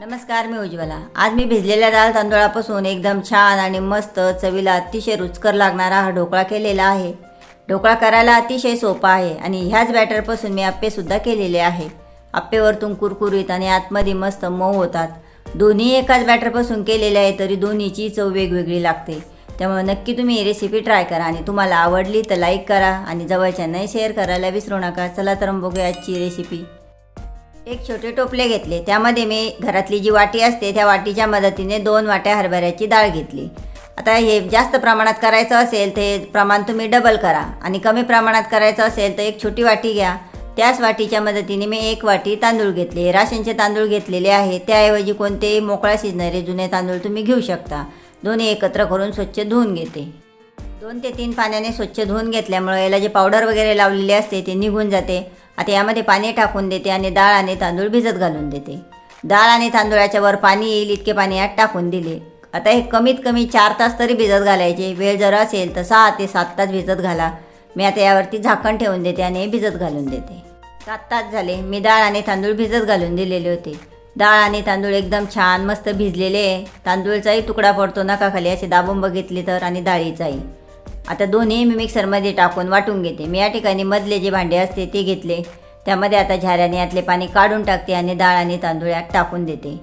नमस्कार मी उज्ज्वला. आज मी भिजलेल्या डाळ तांदूळापासून एकदम छान आणि मस्त चवीला अतिशय रुचकर लागणारा हा ढोकळा केलेला आहे. ढोकळा करायला अतिशय सोपा आहे आणि ह्याच बॅटरपासून मी आप्पेसुद्धा केलेले आहे. आप्पे वरतून कुरकुरीत आणि आतमध्ये मस्त मऊ होतात. दोन्ही एकाच बॅटरपासून केलेले आहे तरी दोन्हीची चव वेगवेगळी लागते. त्यामुळे नक्की तुम्ही ही रेसिपी ट्राय करा आणि तुम्हाला आवडली तर लाईक करा आणि जवळच्यांनाही शेअर करायला विसरू नका. चला तर बघूया आजची रेसिपी एक छोटे टोपले घेतले. त्यामध्ये मी घरातली जी वाटी असते त्या वाटीच्या मदतीने दोन वाट्या हरभऱ्याची डाळ घेतली. आता हे जास्त प्रमाणात करायचं असेल ते प्रमाण तुम्ही डबल करा. आणि कमी प्रमाणात करायचं असेल तर एक छोटी वाटी घ्या. त्याच वाटीच्या मदतीने मी एक वाटी तांदूळ घेतले. राशनचे तांदूळ घेतलेले आहे. त्याऐवजी कोणतेही मोकळा शिजणारे जुने तांदूळ तुम्ही घेऊ शकता. दोन्ही एकत्र करून स्वच्छ धुवून घेते. दोन ते तीन पाण्याने स्वच्छ धुवून घेतल्यामुळे याला जे पावडर वगैरे लावलेले असते ते निघून जाते. आता यामध्ये पाणी टाकून देते आणि डाळ आणि तांदूळ भिजत घालून देते. डाळ आणि तांदूळाच्या वर पाणी येईल इतके पाणी यात टाकून दिले. आता हे कमीत कमी चार तास तरी भिजत घालायचे. वेळ जर असेल तर सहा ते सात तास भिजत घाला. मी आता यावरती झाकण ठेवून देते आणि हे भिजत घालून देते. सात तास झाले. मी डाळ आणि तांदूळ भिजत घालून दिलेले होते. डाळ आणि तांदूळ एकदम छान मस्त भिजलेले आहे. तांदूळचाही तुकडा पडतो नका खाली असे दाबून बघितले तर आणि डाळीचाही. आता दोन्ही मी मिक्सरमध्ये टाकून वाटून घेते. मी या ठिकाणी मधले जे भांडे असते ते घेतले. त्यामध्ये आता झाऱ्याने यातले पाणी काढून टाकते आणि डाळ आणि तांदूळ यात टाकून देते.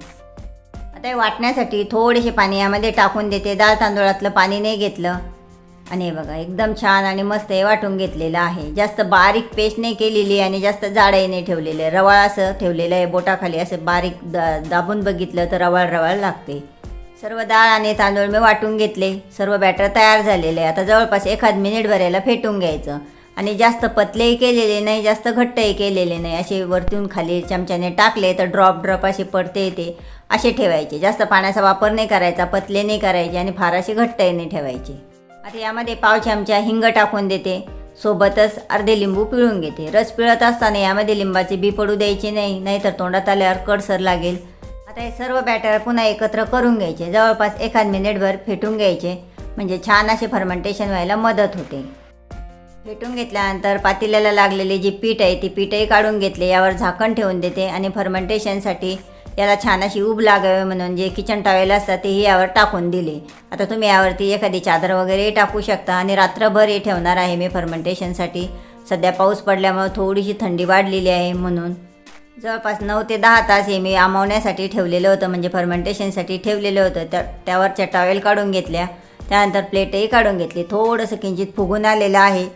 आता हे वाटण्यासाठी थोडेसे पाणी यामध्ये टाकून देते. डाळ तांदूळातलं पाणी नाही घेतलं. आणि हे बघा एकदम छान आणि मस्त हे वाटून घेतलेलं आहे. जास्त बारीक पेस्ट नाही केलेली आणि जास्त जाडही नाही ठेवलेलं आहे. रवाळ असं ठेवलेलं आहे. बोटाखाली असं बारीक दा दाबून बघितलं तर रवाळ रवाळ लागते. सर्व डाळ आणि तांदूळ मी वाटून घेतले. सर्व बॅटर तयार झालेले. आता जवळपास एखाद मिनिट भरायला फेटून घ्यायचं. आणि जास्त पतलेही केलेले नाही जास्त घट्टही केलेले नाही. असे वरतून खाली चमच्याने टाकले तर ड्रॉप ड्रॉप असे पडते येते असे ठेवायचे. जास्त पाण्याचा वापर नाही करायचा पतले नाही करायचे आणि फार असे घट्टही नाही ठेवायचे. आता यामध्ये पाव चमचा हिंग टाकून देते. सोबतच अर्धे लिंबू पिळून घेते. रस पिळत असताना यामध्ये लिंबाचे बी पडू द्यायचे नाही. नाहीतर तोंडात आल्यावर कडसर लागेल. आता हे सर्व बॅटर पुन्हा एकत्र करून घ्यायचे. जवळपास एखाद मिनिटभर फेटून घ्यायचे. म्हणजे छान असे फर्मेंटेशन व्हायला मदत होते. फेटून घेतल्यानंतर पातेल्याला लागलेली जी पीठ आहे ती पीठही काढून घेतले. यावर झाकण ठेवून देते आणि फर्मेंटेशनसाठी याला छान अशी उब लागावे म्हणून जे किचन टावेल असतात तेही यावर टाकून दिले. आता तुम्ही यावरती एखादी चादर वगैरे टाकू शकता आणि रात्रभर हे ठेवणार आहे मी फर्मेंटेशनसाठी सध्या पाऊस पडल्यामुळे थोडीशी थंडी वाढलेली आहे म्हणून जवळपास नऊ ते दहा तास हे मी आमवण्यासाठी ठेवलेलं होतं म्हणजे फर्मेंटेशनसाठी ठेवलेलं होतं. तर त्यावरच्या टॉवेल काढून घेतल्या. त्यानंतर प्लेटही काढून घेतली. थोडंसं किंचित फुगून आलेलं आहे.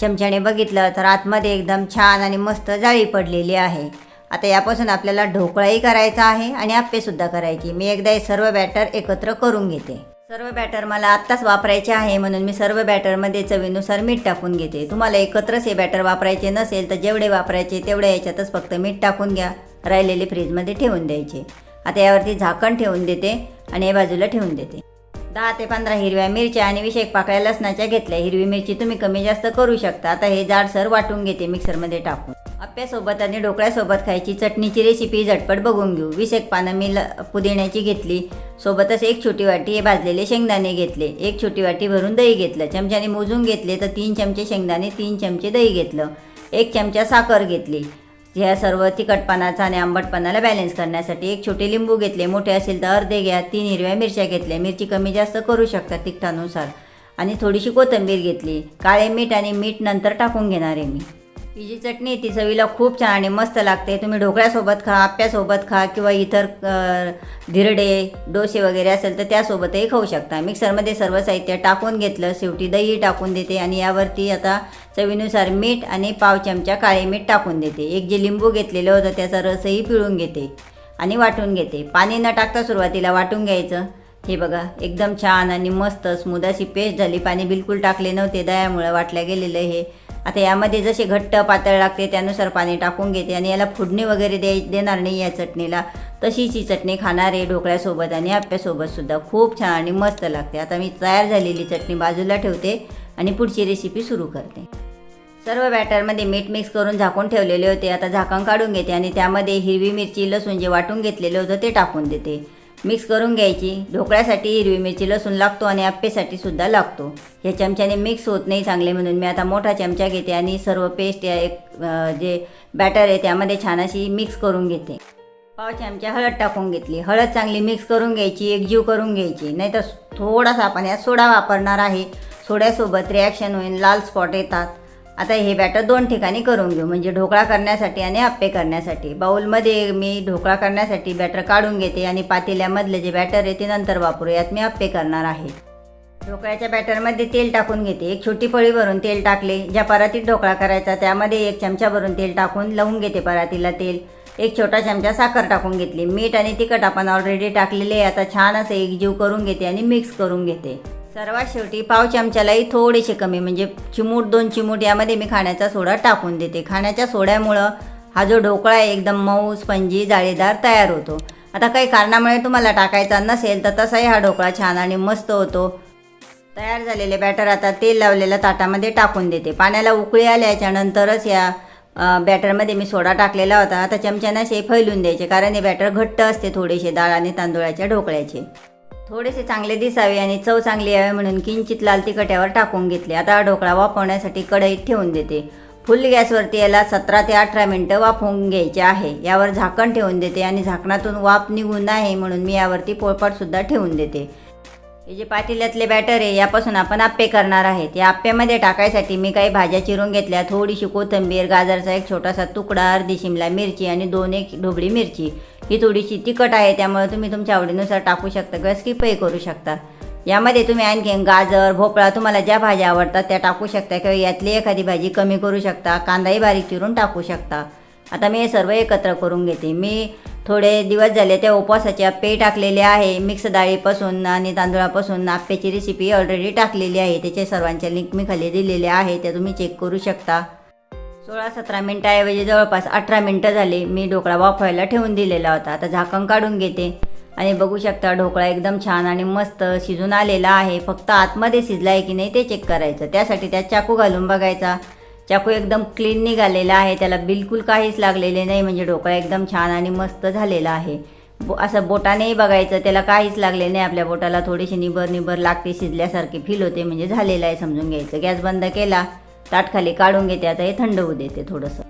चमच्याने बघितलं तर आतमध्ये एकदम छान आणि मस्त जाळी पडलेली आहे. आता यापासून आपल्याला ढोकळाही करायचा आहे आणि आप्पेसुद्धा करायची. मी एकदा हे सर्व बॅटर एकत्र करून घेते. सर्व बॅटर मला आत्ताच वापरायचे आहे म्हणून मी सर्व बॅटरमध्ये चवीनुसार मीठ टाकून घेते. तुम्हाला एकत्रच हे बॅटर वापरायचे नसेल तर जेवढे वापरायचे तेवढ्या याच्यातच फक्त मीठ टाकून घ्या राहिलेले फ्रीजमध्ये ठेवून द्यायचे. आता यावरती झाकण ठेवून देते आणि या बाजूला ठेवून देते. दहा ते पंधरा हिरव्या मिरच्या आणि विशेष पाकळ्या लसणाच्या घेतल्या. हिरवी मिरची तुम्ही कमी जास्त करू शकता. आता हे जाडसर वाटून घेते मिक्सरमध्ये टाकून. आप्यासोबत आणि ढोकळ्यासोबत खायची चटणीची रेसिपी झटपट बघून घेऊ. विशेष पानं मी ल पुदिण्याची घेतली. सोबतच एक छोटी वाटी हे भाजलेले शेंगदाणे घेतले. एक छोटी वाटी भरून दही घेतलं. चमच्याने मोजून घेतले तर तीन चमचे शेंगदाणे तीन चमचे दही घेतलं. एक चमचा साखर घेतली. ह्या सर्व तिखटपणाचा आणि आंबटपणाला बॅलन्स करण्यासाठी एक छोटे लिंबू घेतले. मोठे असेल तर अर्धे घ्या. तीन हिरव्या मिरच्या घेतल्या. मिरची कमी जास्त करू शकता तिखटानुसार. आणि थोडीशी कोथिंबीर घेतली. काळे मीठ आणि मीठ नंतर टाकून घेणार आहे मी. ही जी चटणी ती चवीला खूप छान आणि मस्त लागते. तुम्ही ढोकळ्यासोबत खा आप्यासोबत खा किंवा इतर धिरडे डोसे वगैरे असेल तर त्यासोबतही खाऊ शकता. मिक्सरमध्ये सर्व साहित्य टाकून घेतलं शेवटी दही टाकून देते आणि यावरती आता चवीनुसार मीठ आणि पाव चमचा काळे मीठ टाकून देते. एक जे लिंबू घेतलेलं होतं त्याचा रसही पिळून घेते आणि वाटून घेते. पाणी न टाकता सुरुवातीला वाटून घ्यायचं. हे बघा एकदम छान आणि मस्त स्मूद अशी पेस्ट झाली. पाणी बिलकुल टाकले नव्हते दयामुळं वाटल्या गेलेलं हे. आता यामध्ये जसे घट्ट पातळ लागते त्यानुसार पाणी टाकून घेते आणि याला फुडणी वगैरे दे देणार नाही या चटणीला. तशीच ही चटणी खाणार आहे ढोकळ्यासोबत आणि आप्यासोबतसुद्धा खूप छान आणि मस्त लागते. आता मी तयार झालेली चटणी बाजूला ठेवते आणि पुढची रेसिपी सुरू करते. सर्व बॅटरमध्ये मीठ मिक्स करून झाकून ठेवलेले होते. आता झाकण काढून घेते आणि त्यामध्ये हिरवी मिरची लसूण जे वाटून घेतलेलं होतं ते टाकून देते. मिक्स करून घ्यायची. ढोकळ्यासाठी हिरवी मिरची लसूण लागतो आणि आप्पेसाठी सुद्धा लागतो. हे चमच्याने मिक्स होत नाही चांगले म्हणून मी आता मोठा चमचा घेते आणि सर्व पेस्ट या एक जे बॅटर आहे त्यामध्ये छान अशी मिक्स करून घेते. पाव चमचा हळद टाकून घेतली. हळद चांगली मिक्स करून घ्यायची एकजीव करून घ्यायची. नाहीतर थोडासा आपण यात सोडा वापरणार आहे. सोड्यासोबत रिॲक्शन होईल लाल स्पॉट येतात. आता हे बॅटर दोन ठिकाणी करून घेऊ. म्हणजे ढोकळा करण्यासाठी आणि आप्पे करण्यासाठी. बाऊलमध्ये मी ढोकळा करण्यासाठी बॅटर काढून घेते आणि पातेल्यामधले जे बॅटर आहे ते नंतर वापरू. यात मी आप्पे करणार आहे. ढोकळ्याच्या बॅटरमध्ये तेल टाकून घेते. एक छोटी पळी भरून तेल टाकले. ज्या परातीत ढोकळा करायचा त्यामध्ये एक चमचा भरून तेल टाकून लावून घेते परातीला तेल. एक छोटा चमचा साखर टाकून घेतली. मीठ आणि तिखट आपण ऑलरेडी टाकलेले आता छान असं एकजीव करून घेते आणि मिक्स करून घेते. सर्वात शेवटी पाव चमच्यालाही थोडेसे कमी म्हणजे चिमूट दोन चिमूट यामध्ये मी खाण्याचा सोडा टाकून देते. खाण्याच्या सोड्यामुळं हा जो ढोकळा आहे एकदम मऊ स्पंजी जाळीदार तयार होतो. आता काही कारणामुळे तुम्हाला टाकायचा नसेल तर तसाही हा ढोकळा छान आणि मस्त होतो. तयार झालेले बॅटर आता तेल लावलेल्या ताटामध्ये टाकून देते. पाण्याला उकळी आल्याच्यानंतरच या बॅटरमध्ये मी सोडा टाकलेला होता. आता चमच्यानं असे फैलून द्यायचे कारण हे बॅटर घट्ट असते थोडेसे डाळ आणि तांदूळाच्या ढोकळ्याचे. थोडेसे चांगले दिसावे आणि चव चांगली यावी म्हणून किंचित लाल तिखट्यावर टाकून घेतले. आता ढोकळा वाफवण्यासाठी कढईत ठेवून देते. फुल गॅसवरती याला सतरा ते अठरा मिनटं वाफवून घ्यायचे आहे. यावर झाकण ठेवून देते आणि झाकणातून वाफ निघून नाही म्हणून मी यावरती पोळपाटसुद्धा ठेवून देते. हे जे पातेल्यातले बॅटर आहे यापासून आपण आप्पे करणार आहेत. या आप्प्यामध्ये टाकायसाठी मी काही भाज्या चिरून घेतल्या. थोडीशी कोथिंबीर गाजरचा एक छोटासा तुकडा अर्धी शिमला मिरची आणि दोन एक ढोबळी मिरची. ही थोडीशी तिखट आहे त्यामुळे तुम्ही तुमच्या आवडीनुसार टाकू शकता किंवा स्किपही करू शकता. यामध्ये तुम्ही आणखीन गाजर भोपळा तुम्हाला ज्या भाज्या आवडतात त्या टाकू शकता किंवा यातली एखादी भाजी कमी करू शकता कांदाही बारीक चिरून टाकू शकता. आता मी हे सर्व एकत्र करून घेते. मी थोडे दिवस झाले त्या उपवासाचे आप्पे टाकलेले आहे. मिक्स डाळीपासून आणि तांदूळापासून आप्प्याची रेसिपी ऑलरेडी टाकलेली आहे. त्याचे सर्वांच्या लिंक मी खाली दिलेले आहे त्या तुम्ही चेक करू शकता. सोळा सतरा मिनटाऐवजी जवळपास अठरा मिनटं झाली. मी ढोकळा वाफवायला ठेवून दिलेला होता. आता झाकण काढून घेते. आणि बघू शकता ढोकळा एकदम छान आणि मस्त शिजून आलेला आहे. फक्त आतमध्ये शिजला आहे की नाही ते चेक करायचं. त्यासाठी त्यात चाकू घालून बघायचा. चाकू एकदम क्लीन निघालेला आहे. त्याला बिलकुल काहीच लागलेले नाही. म्हणजे ढोकळा एकदम छान आणि मस्त झालेला आहे. बो असं बोटानेही बघायचं. त्याला काहीच लागले नाही आपल्या बोटाला. थोडीशी निबर निबर लागते. शिजल्यासारखी फील होते. म्हणजे झालेलं आहे समजून घ्यायचं. गॅस बंद केला. ताटखाली काढून घेते. आता हे थंड होऊ देते थोडंसं.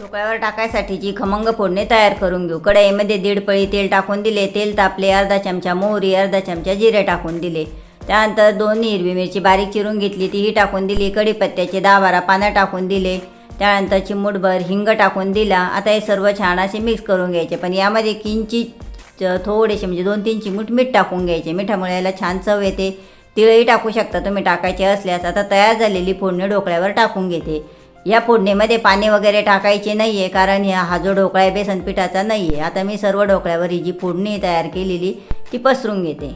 ढोकळ्यावर टाकायसाठीची खमंग फोडणी तयार करून घेऊ. कढईमध्ये दीड पळी तेल टाकून दिले. तेल तापले अर्धा चमचा मोहरी अर्धा चमचा जिरे टाकून दिले. त्यानंतर दोन हिरवी मिरची बारीक चिरून घेतली. तीही टाकून दिली. कढीपत्त्याचे दहा बारा पानं टाकून दिले. त्यानंतर चिमूटभर हिंग टाकून दिला. आता हे सर्व छान असे मिक्स करून घ्यायचे. पण यामध्ये किंचित थोडेसे म्हणजे दोन तीन चिमूट मीठ टाकून घ्यायचे. मिठामुळे याला छान चव येते. तिळही टाकू शकता. तुम्ही टाकायचे असल्यास आता तयार झालेली फोडणी ढोकळ्यावर टाकून घेते. या फोडणीमध्ये पाणी वगैरे टाकायचे नाही आहे कारण ह्या हा जो ढोकळा आहे बेसन पिठाचा नाही आहे आता मी सर्व ढोकळ्यावर ही जी फोडणी तयार केलेली ती पसरून घेते.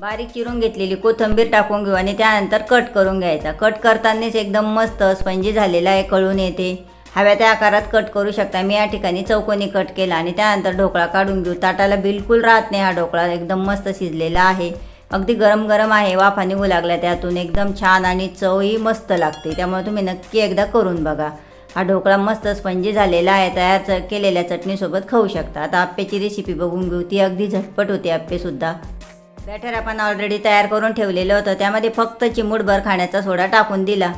बारीक चिरून घेतलेली कोथिंबीर टाकून घेऊ आणि त्यानंतर कट करून घ्यायचा. कट करतानाच एकदम मस्त स्पंजी झालेला आहे कळून येते. हव्या त्या आकारात कट करू शकता. मी या ठिकाणी चौकोनी कट केला आणि त्यानंतर ढोकळा काढून घेऊ. ताटाला बिलकुल राहत नाही हा ढोकळा. एकदम मस्त शिजलेला आहे. अगदी गरम गरम आहे वाफा निघू लागल्या त्यातून. एकदम छान आणि चवही मस्त लागते. त्यामुळे तुम्ही नक्की एकदा करून बघा. हा ढोकळा मस्त स्पंजी झालेला आहे. तयार च- केलेल्या चटणीसोबत खाऊ शकता. आता आप्पेची रेसिपी बघून घेऊ. ती अगदी झटपट होती आप्पेसुद्धा. बॅटर आपण ऑलरेडी तयार करून ठेवलेलं होतं. त्यामध्ये फक्त चिमूटभर खाण्याचा सोडा टाकून दिला.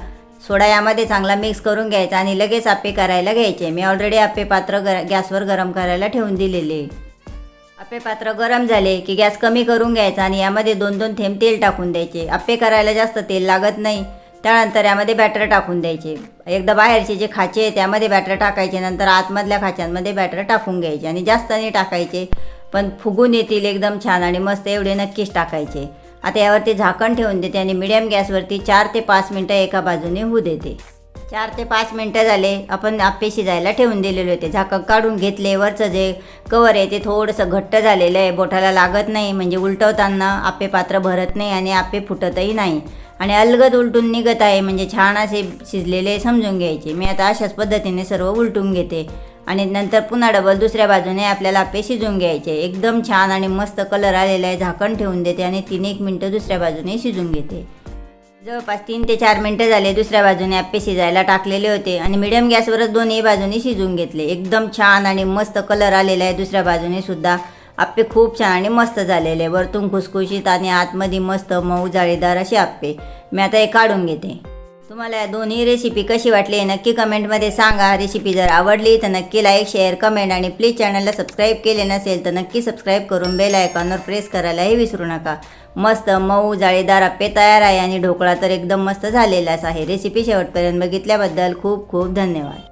सोडा यामध्ये चांगला मिक्स करून घ्यायचा आणि लगेच आप्पे करायला घ्यायचे. मी ऑलरेडी आप्पे पात्र गर गॅसवर गरम करायला ठेवून दिलेले. आप्पे पात्र गरम झाले की गॅस कमी करून घ्यायचा आणि यामध्ये दोन दोन थेंब तेल टाकून द्यायचे. आप्पे करायला जास्त तेल लागत नाही. त्यानंतर यामध्ये बॅटर टाकून द्यायचे. एकदा बाहेरचे जे खाचे आहे त्यामध्ये बॅटर टाकायचे. नंतर आतमधल्या खाच्यांमध्ये बॅटर टाकून घ्यायचे आणि जास्त नाही टाकायचे पण फुगून येतील एकदम छान आणि मस्त एवढे नक्कीच टाकायचे. आता यावरती झाकण ठेवून देते आणि मिडियम गॅसवरती चार ते पाच मिनटं एका बाजूने होऊ देते. चार ते पाच मिनटं झाले. आपण आप्पे शिजायला ठेवून दिलेले होते. झाकण काढून घेतले. वरचं जे कवर आहे ते थोडंसं घट्ट झालेलं आहे. बोटाला लागत नाही. म्हणजे उलटवताना आप्पे पात्र भरत नाही आणि आप्पे फुटतही नाही. आणि अलगद उलटून निघत आहे. म्हणजे छान असे शिजलेले समजून घ्यायचे. मी आता अशाच पद्धतीने सर्व उलटून घेते. आणि नंतर पुन्हा डबल दुसऱ्या बाजूने आपल्याला आप्पे शिजून घ्यायचे. एकदम छान आणि मस्त कलर आलेला आहे. झाकण ठेवून देते आणि तीन एक मिनटं दुसऱ्या बाजूने शिजून घेते. जवळपास तीन ते चार मिनटं झाले दुसऱ्या बाजूने आप्पे शिजायला टाकलेले होते आणि मिडियम गॅसवरच दोन्ही बाजूने शिजून घेतले. एकदम छान आणि मस्त कलर आलेला आहे दुसऱ्या बाजूने सुद्धा. आप्पे खूप छान आणि मस्त झालेले आहे. वरतून खुसखुशीत आणि आतमध्ये मस्त मऊ जाळीदार असे आप्पे मी आता हे काढून घेते. तुम्हाला या दोन्ही रेसिपी कशी वाटली नक्की कमेंटमध्ये सांगा. रेसिपी जर आवडली तर नक्की लाईक शेअर कमेंट आणि प्लीज चॅनलला सबस्क्राईब केले नसेल तर नक्की सबस्क्राईब करून बेल आयकॉनवर प्रेस करायलाही विसरू नका. मस्त मऊ जाळीदार आप्पे तयार आहे आणि ढोकळा तर एकदम मस्त झालेलाच आहे. रेसिपी शेवटपर्यंत बघितल्याबद्दल खूप खूप धन्यवाद.